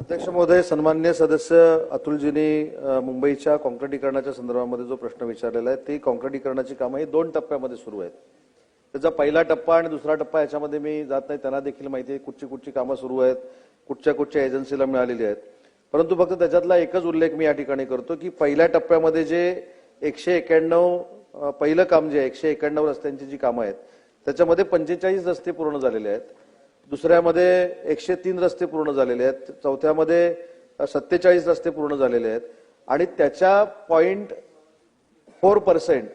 अध्यक्ष महोदय सन्मान्य सदस्य अतुलजींनी मुंबईच्या कॉन्क्रिटीकरणाच्या संदर्भामध्ये जो प्रश्न विचारलेला आहे ती कॉन्क्रिटीकरणाची कामं ही दोन टप्प्यामध्ये सुरू आहेत. त्याचा पहिला टप्पा आणि दुसरा टप्पा याच्यामध्ये मी जात नाही त्यांना देखील माहिती आहे कुठची कुठची कामं सुरू आहेत कुठच्या कुठच्या एजन्सीला मिळालेली आहेत. परंतु फक्त त्याच्यातला एकच उल्लेख मी या ठिकाणी करतो की पहिल्या टप्प्यामध्ये जे एकशे एक्याण्णव पहिलं काम जे आहे एकशे एक्याण्णव रस्त्यांची जी कामं आहेत त्याच्यामध्ये पंचेचाळीस रस्ते पूर्ण झालेले आहेत. दुसऱ्यामध्ये एकशे तीन रस्ते पूर्ण झालेले आहेत. चौथ्यामध्ये सत्तेचाळीस रस्ते पूर्ण झालेले आहेत. आणि त्याच्या पॉईंट फोर पर्सेंट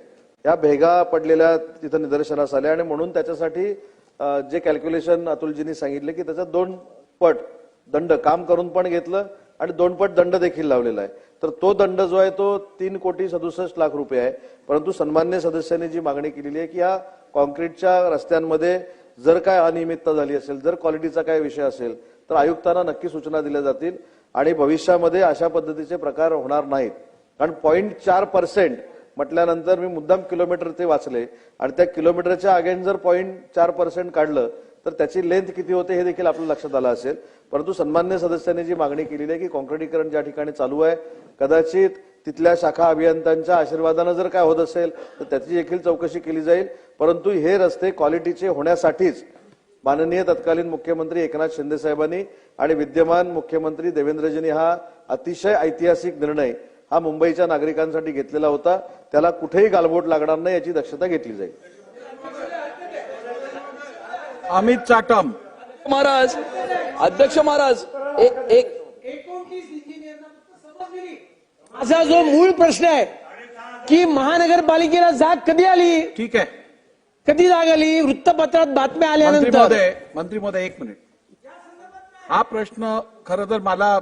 या भेगा पडलेल्या तिथं निदर्शनास आल्या आणि म्हणून त्याच्यासाठी जे कॅल्क्युलेशन अतुलजींनी सांगितले की त्याचा दोन पट दंड काम करून पण घेतलं आणि दोन पट दंड देखील लावलेला आहे. तर तो दंड जो आहे तो तीन कोटी सदुसष्ट लाख रुपये आहे. परंतु सन्मान्य सदस्यांनी जी मागणी केलेली आहे की या कॉन्क्रीटच्या रस्त्यांमध्ये जर काय अनियमितता झाली असेल जर क्वालिटीचा काय विषय असेल तर आयुक्तांना नक्की सूचना दिल्या जातील आणि भविष्यामध्ये अशा पद्धतीचे प्रकार होणार नाहीत. कारण पॉईंट चार पर्सेंट म्हटल्यानंतर मी मुद्दाम किलोमीटर ते वाचले आणि त्या किलोमीटरच्या अगेन जर पॉईंट चार पर्सेंट काढलं तर त्याची लेंथ किती होते हे देखील आपल्या लक्षात आलं असेल. परंतु सन्मान्य सदस्यांनी जी मागणी केलेली आहे की कॉन्क्रिटीकरण ज्या ठिकाणी चालू आहे कदाचित तिथल्या शाखा अभियंत्यांच्या आशीर्वादानं जर काय होत असेल तर त्याची देखील चौकशी केली जाईल. परंतु हे रस्ते क्वालिटीचे होण्यासाठीच माननीय तत्कालीन मुख्यमंत्री एकनाथ शिंदे साहेबांनी आणि विद्यमान मुख्यमंत्री देवेंद्रजींनी हा अतिशय ऐतिहासिक निर्णय हा मुंबईच्या नागरिकांसाठी घेतलेला होता. त्याला कुठेही गालबोट लागणार नाही याची दक्षता घेतली जाईल. अमित चाटम. महाराज अध्यक्ष महाराज एक एक माझा जो मूळ प्रश्न आहे की महानगरपालिकेला जाग कधी आली? ठीक आहे. कधी जाग आली? वृत्तपत्रात बातम्या मंत्री आल्यानंतर महोदय मंत्री महोदय एक मिनिट. हा प्रश्न खरं तर मला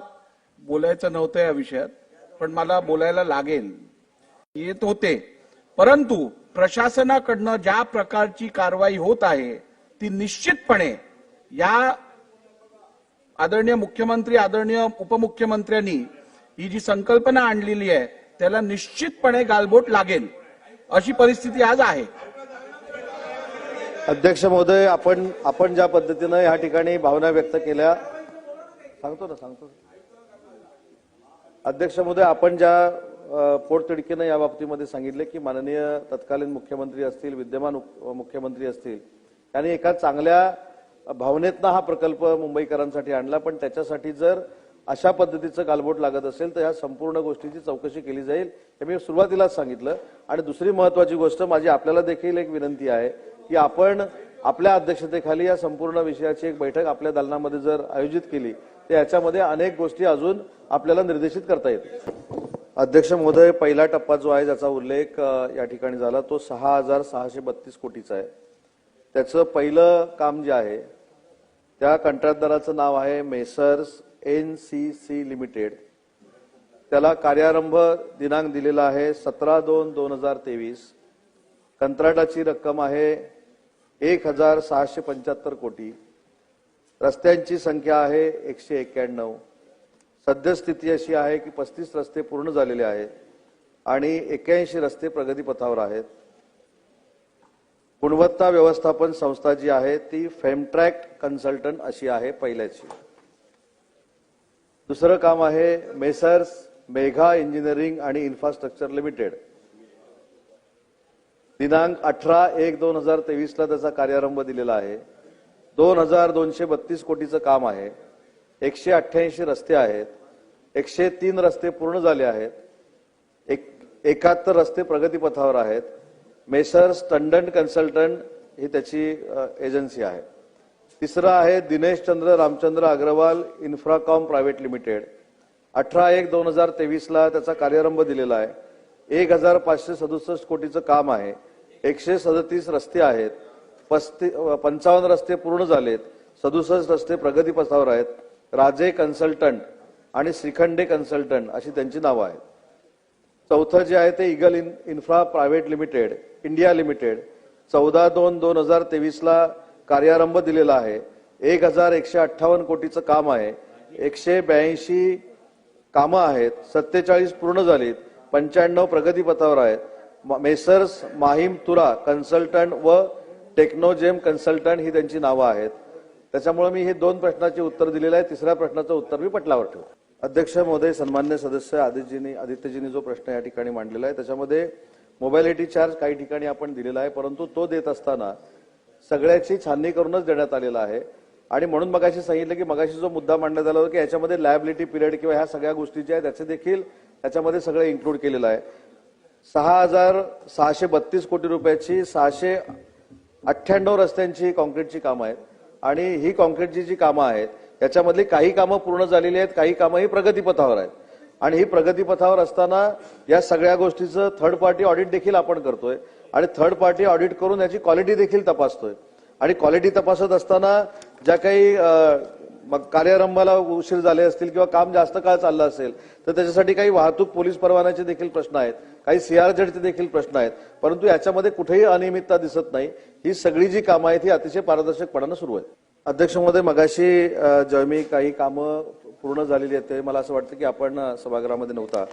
बोलायचं नव्हतं या विषयात पण मला बोलायला लागेल. येत होते. परंतु प्रशासनाकडनं ज्या प्रकारची कारवाई होत आहे ती निश्चितपणे या आदरणीय मुख्यमंत्री आदरणीय उपमुख्यमंत्र्यांनी ही जी संकल्पना आणलेली आहे त्याला निश्चितपणे गालबोट लागेल अशी परिस्थिती आज आहे. अध्यक्ष महोदय आपण आपण ज्या पद्धतीनं या ठिकाणी भावना व्यक्त केल्या सांगतो ना सांगतो. अध्यक्ष महोदय आपण ज्या पोटतिडकीनं या बाबतीमध्ये सांगितले की माननीय तत्कालीन मुख्यमंत्री असतील विद्यमान उप- मुख्यमंत्री असतील त्याने एका चांगल्या भावनेतनं हा प्रकल्प मुंबईकरांसाठी आणला पण त्याच्यासाठी जर अशा पद्धतीचं गालबोट लागत असेल तर या संपूर्ण गोष्टीची चौकशी केली जाईल हे मी सुरुवातीलाच सांगितलं. आणि दुसरी महत्वाची गोष्ट माझी आपल्याला देखील एक विनंती आहे की आपण आपल्या अध्यक्षतेखाली या संपूर्ण विषयाची एक बैठक आपल्या दालनामध्ये जर आयोजित केली तर याच्यामध्ये अनेक गोष्टी अजून आपल्याला निर्देशित करता येतील. अध्यक्ष महोदय पहिला टप्पा जो आहे ज्याचा उल्लेख या ठिकाणी झाला तो सहा हजार सहाशे बत्तीस कोटीचा आहे. त्याचं पहिलं काम जे आहे त्या कंत्राटदाराचं नाव आहे messrs N C C limited त्याला कार्यारंभ दिनांक दिलेला आहे सतरा दोन दोन हजार तेवीस. कंत्राटाची रक्कम आहे एक हजार सहाशे पंच्याहत्तर कोटी. रस्त्यांची संख्या आहे एकशे एक्क्याण्णव. सद्यस्थिती अशी आहे की पस्तीस रस्ते पूर्ण झालेले आहेत आणि एक्क्याऐंशी रस्ते प्रगतीपथावर आहेत. गुणवत्ता व्यवस्थापन संस्था जी आहे ती फेमट्रॅक्ट कन्सल्टंट अशी आहे पहिल्याची. दुसरं काम आहे मेसर्स मेघा इंजिनिअरिंग आणि इन्फ्रास्ट्रक्चर लिमिटेड दिनांक अठरा एक दोन हजार तेवीसला त्याचा कार्यारंभ दिलेला आहे. दोन हजार दोनशे बत्तीस कोटीचं काम आहे. एकशे अठ्ठ्याऐंशी रस्ते आहेत. एकशे तीन रस्ते पूर्ण झाले आहेत. एक एकाहत्तर रस्ते प्रगतीपथावर आहेत. मेसर्स टंडन कन्सल्टंट ही त्याची एजन्सी आहे. तिसरं आहे Dinesh Chandra Ramchandra Agarwal Infracom private limited. अठरा एक दोन हजार तेवीसला त्याचा कार्यारंभ दिलेला आहे. एक हजार पाचशे सदुसष्ट कोटीचं काम आहे. एकशे सदतीस रस्ते आहेत. पस्ती पंचावन्न रस्ते पूर्ण झालेत. सदुसष्ट रस्ते प्रगतीपथावर आहेत. राजे कन्सल्टंट आणि श्रीखंडे कन्सल्टंट अशी त्यांची नावं आहेत. चौथं जे आहे ते Eagle in infra private limited India limited चौदा दोन दोन हजार तेवीसला कार्यारंभ दिलेला आहे. एक हजार एकशे अठ्ठावन्न कोटीचं काम आहे. एकशे ब्याऐंशी कामं आहेत. सत्तेचाळीस पूर्ण झालीत. पंच्याण्णव प्रगतीपथावर आहेत. म- मेसर्स माहीम तुरा कन्सल्टंट व टेक्नोजेम कन्सल्टंट ही त्यांची नावं आहेत. त्याच्यामुळे मी हे दोन प्रश्नाचे उत्तर दिलेलं आहे. तिसऱ्या प्रश्नाचं उत्तर मी पटलावर ठेवतो. अध्यक्ष महोदय सन्मान्य सदस्य आदित्यजींनी आदित्यजींनी जो प्रश्न या ठिकाणी मांडलेला आहे त्याच्यामध्ये मोबायलिटी चार्ज काही ठिकाणी आपण दिलेला आहे परंतु तो देत असताना सगळ्याची छाननी करूनच देण्यात आलेला आहे. आणि म्हणून मगाशी सांगितलं की मगाशी जो मुद्दा मांडण्यात आला होता की याच्यामध्ये लायबिलिटी पिरियड किंवा ह्या सगळ्या गोष्टी ज्या आहेत त्याचे देखील त्याच्यामध्ये सगळं इन्क्लूड केलेलं आहे. सहा हजार सहाशे बत्तीस कोटी रुपयाची सहाशे अठ्ठ्याण्णव रस्त्यांची कॉन्क्रीटची कामं आहेत. आणि ही कॉन्क्रीटची जी कामं आहेत याच्यामधली काही कामं पूर्ण झालेली आहेत काही कामं ही प्रगतीपथावर आहेत. आणि ही प्रगतीपथावर असताना या सगळ्या गोष्टीचं थर्ड पार्टी ऑडिट देखील आपण करतोय. आणि थर्ड पार्टी ऑडिट करून याची क्वालिटी देखील तपासतोय. आणि क्वालिटी तपासत असताना ज्या काही कार्यारंभाला उशीर झाले असतील किंवा काम जास्त काळ चाललं असेल तर त्याच्यासाठी काही वाहतूक पोलीस परवान्याचे देखील प्रश्न आहेत. काही सीआरझेडचे देखील प्रश्न आहेत. परंतु याच्यामध्ये कुठेही अनियमितता दिसत नाही. ही सगळी जी कामं आहेत ही अतिशय पारदर्शकपणानं सुरू आहेत. अध्यक्ष महोदय मगाशी मी काही कामं पूर्ण झालेली आहेत ते मला असं वाटतं की आपण सभागृहामध्ये नव्हता.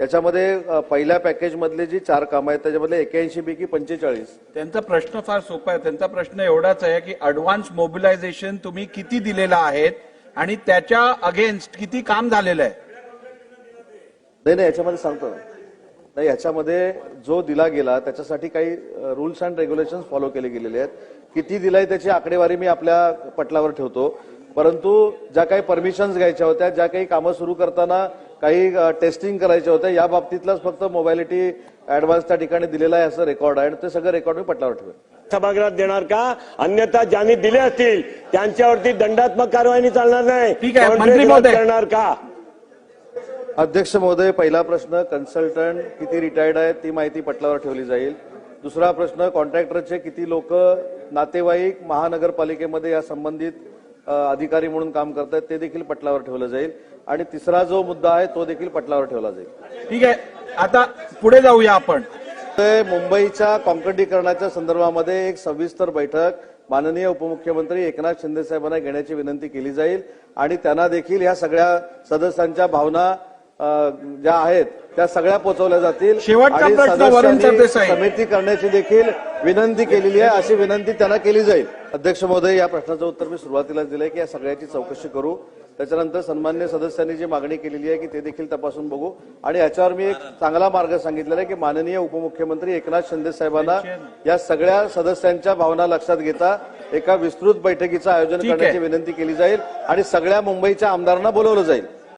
याच्यामध्ये पहिल्या पॅकेजमधले जी चार कामं आहेत त्याच्यामधले एक्याऐंशी पैकी पंचेचाळीस. त्यांचा प्रश्न फार सोपा आहे. त्यांचा प्रश्न एवढाच आहे की अडव्हान्स मोबिलायझेशन तुम्ही किती दिलेलं आहेत आणि त्याच्या अगेन्स्ट किती काम झालेलं आहे? नाही नाही याच्यामध्ये सांगतो. नाही याच्यामध्ये जो दिला गेला त्याच्यासाठी काही रुल्स अँड रेग्युलेशन फॉलो केले गेलेले आहेत. किती दिलाय त्याची आकडेवारी मी आपल्या पटलावर ठेवतो. परंतु ज्या काही परमिशन्स घ्यायच्या होत्या ज्या काही कामं सुरू करताना काही टेस्टिंग करायच्या होत्या या बाबतीतलाच फक्त मोबायलिटी ऍडव्हान्स त्या ठिकाणी दिलेला आहे असं रेकॉर्ड आहे. आणि ते सगळं रेकॉर्ड मी पटलावर ठेवेन. सभागृहात देणार का? अन्यथा ज्यांनी दिले असतील त्यांच्यावरती दंडात्मक कारवाई चालणार नाही. ठीक आहे, Contract मंत्री रद्द महोदय. करणार का? अध्यक्ष महोदय पहिला प्रश्न कन्सल्टंट किती रिटायर्ड आहेत ती माहिती पटलावर ठेवली जाईल. दुसरा प्रश्न कॉन्ट्रॅक्टरचे किती लोक नातेवाईक महानगरपालिकेमध्ये या संबंधित अधिकारी म्हणून काम करतात ते देखील पटलावर ठेवलं जाईल. आणि तिसरा जो मुद्दा आहे तो देखील पटलावर ठेवला जाईल. ठीक आहे. आता पुढे जाऊया आपण. ते मुंबईच्या कॉन्क्रिटीकरणाच्या संदर्भामध्ये एक सविस्तर बैठक माननीय उपमुख्यमंत्री एकनाथ शिंदे साहेबांना घेण्याची विनंती केली जाईल. आणि त्यांना देखील या सगळ्या सदस्यांच्या भावना ज्या आहेत त्या सगळ्या पोहोचवल्या जातील. आणि. समिती करण्याची देखील विनंती केलेली आहे. अशी विनंती त्यांना केली जाईल. अध्यक्ष महोदय या प्रश्नाचं उत्तर मी सुरुवातीलाच दिलंय की या सगळ्याची चौकशी करू. त्याच्यानंतर सन्मान्य सदस्यांनी जी मागणी केलेली आहे की ते देखील तपासून बघू. आणि याच्यावर मी एक चांगला मार्ग सांगितलेला आहे की माननीय उपमुख्यमंत्री एकनाथ शिंदे साहेबांना या सगळ्या सदस्यांच्या भावना लक्षात घेता एका विस्तृत बैठकीचं आयोजन. करण्याची विनंती केली जाईल आणि सगळ्या मुंबईच्या आमदारांना बोलवलं जाईल.